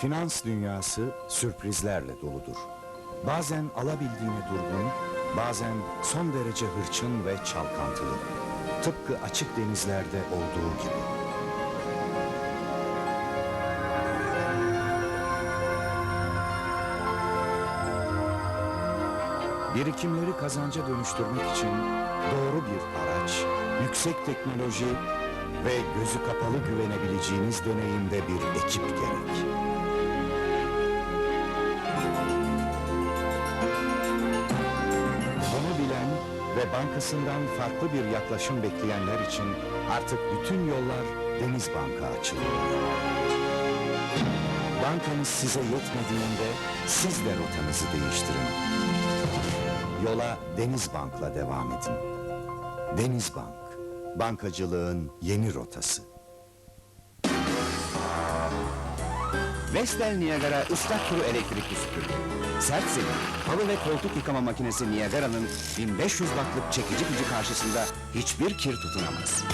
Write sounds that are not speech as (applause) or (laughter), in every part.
Finans dünyası sürprizlerle doludur. Bazen alabildiğine durgun, bazen son derece hırçın ve çalkantılı. Tıpkı açık denizlerde olduğu gibi. Birikimleri kazanca dönüştürmek için doğru bir araç, yüksek teknoloji ve gözü kapalı güvenebileceğiniz deneyimde bir ekip gerek. Ve bankasından farklı bir yaklaşım bekleyenler için artık bütün yollar Deniz Bank'a açılıyor. Bankanız size yetmediğinde siz de rotanızı değiştirin. Yola Deniz Bank'la devam edin. Deniz Bank, bankacılığın yeni rotası. Vestel Niagara ıslak kuru elektrikli süpürge. Sert zemin, halı ve koltuk yıkama makinesi Niagara'nın 1500 wattlık çekici gücü karşısında hiçbir kir tutunamaz.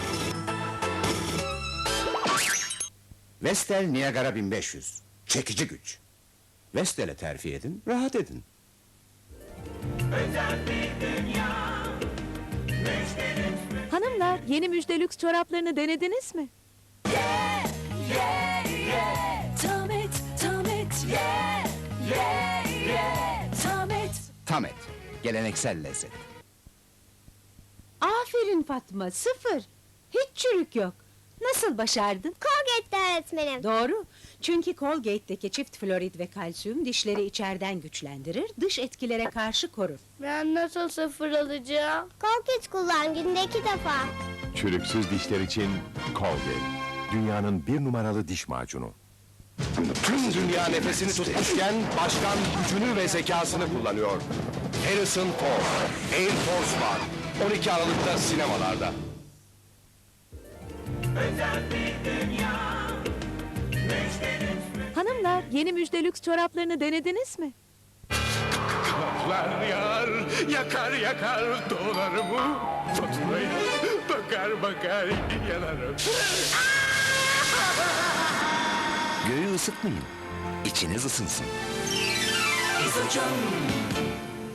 Vestel Niagara 1500. Çekici güç. Vestel'e terfi edin, rahat edin. Hanımlar yeni müjde lüks çoraplarını denediniz mi? Tamet, Tamet, geleneksel lezzet. Aferin Fatma sıfır. Hiç çürük yok. Nasıl başardın? Colgate'de öğretmenim. Doğru. Çünkü Colgate'deki çift florid ve kalsiyum dişleri içeriden güçlendirir, dış etkilere karşı korur. Ben nasıl sıfır alacağım? Colgate kullan günde iki defa. Çürüksüz dişler için Colgate. Dünyanın bir numaralı diş macunu. Tüm dünya nefesini tutmuşken başkan gücünü ve zekasını kullanıyor. Harrison Ford, Air Force One. 12 Aralık'ta sinemalarda. Hanımlar yeni müjde lüks çoraplarını denediniz mi? Lan yar, yakar yakar dolarımı Faturayı bakar bakar yanarım (laughs) Göğü ısıtmayın, içiniz ısınsın.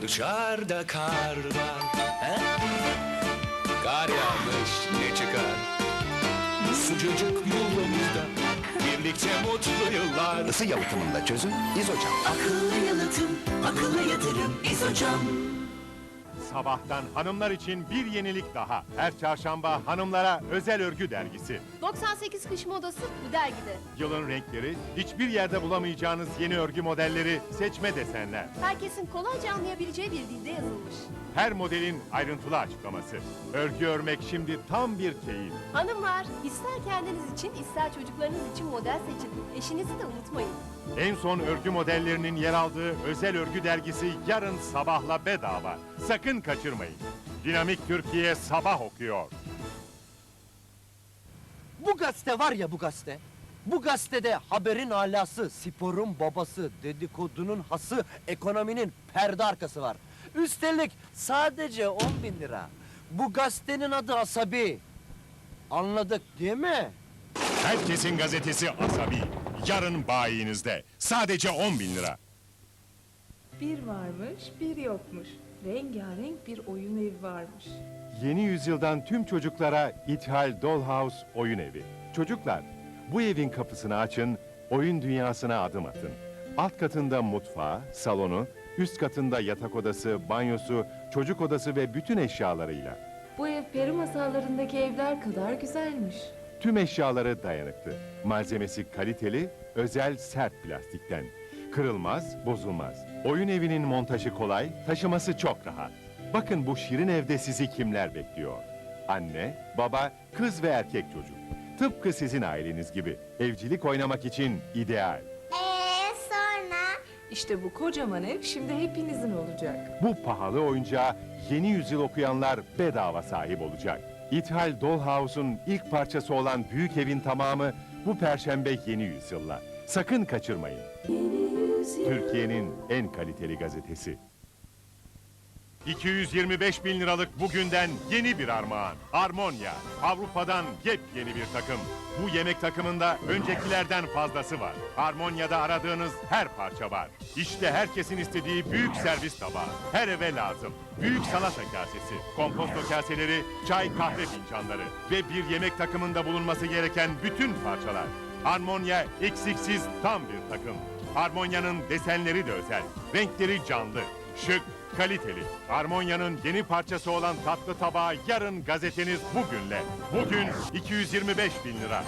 Dışarıda kar var he? Kar yağmış ne çıkar Sıcacık yolumuzda Birlikte mutlu yıllar Isı yalıtımında çözün, izocam. Akıllı yalıtım, akıllı yatırım, İzocam. Sabahtan hanımlar için bir yenilik daha. Her çarşamba hanımlara özel örgü dergisi. 98 kış modası bu dergide. Yılın renkleri, hiçbir yerde bulamayacağınız yeni örgü modelleri, seçme desenler. Herkesin kolayca anlayabileceği bir dilde yazılmış. Her modelin ayrıntılı açıklaması. Örgü örmek şimdi tam bir keyif. Hanımlar, ister kendiniz için ister çocuklarınız için model seçin. Eşinizi de unutmayın. En son örgü modellerinin yer aldığı özel örgü dergisi yarın sabahla bedava. Sakın kaçırmayın. Dinamik Türkiye sabah okuyor. Bu gazete var ya bu gazete. Bu gazetede haberin alası, sporun babası, dedikodunun hası, ekonominin perde arkası var. Üstelik sadece 10 bin lira. Bu gazetenin adı Asabi. Anladık değil mi? Herkesin gazetesi Asabi. Yarın bayinizde. Sadece 10 bin lira. Bir varmış, bir yokmuş. Rengarenk bir oyun evi varmış. Yeni yüzyıldan tüm çocuklara İthal Dollhouse oyun evi. Çocuklar, bu evin kapısını açın, oyun dünyasına adım atın. Alt katında mutfağı, salonu, üst katında yatak odası, banyosu, çocuk odası ve bütün eşyalarıyla. Bu ev peri masallarındaki evler kadar güzelmiş. Tüm eşyaları dayanıklı. Malzemesi kaliteli, özel sert plastikten. Kırılmaz, bozulmaz. Oyun evinin montajı kolay, taşıması çok rahat. Bakın bu şirin evde sizi kimler bekliyor? Anne, baba, kız ve erkek çocuk. Tıpkı sizin aileniz gibi. Evcilik oynamak için ideal. Eee sonra? İşte bu kocaman ev şimdi hepinizin olacak. Bu pahalı oyuncağa yeni yüzyıl okuyanlar bedava sahip olacak. İthal Dollhouse'un ilk parçası olan Büyük Evin tamamı bu perşembe yeni yüzyılla. Sakın kaçırmayın. Türkiye'nin en kaliteli gazetesi. 225 bin liralık bugünden yeni bir armağan. Armonya, Avrupa'dan yepyeni bir takım. Bu yemek takımında öncekilerden fazlası var. Armonya'da aradığınız her parça var. İşte herkesin istediği büyük servis tabağı. Her eve lazım. Büyük salata kasesi, komposto kaseleri, çay kahve fincanları ve bir yemek takımında bulunması gereken bütün parçalar. Armonya eksiksiz tam bir takım. Armonya'nın desenleri de özel. Renkleri canlı, şık, kaliteli. Armonya'nın yeni parçası olan tatlı tabağı yarın gazeteniz bugünle. Bugün 225 bin lira.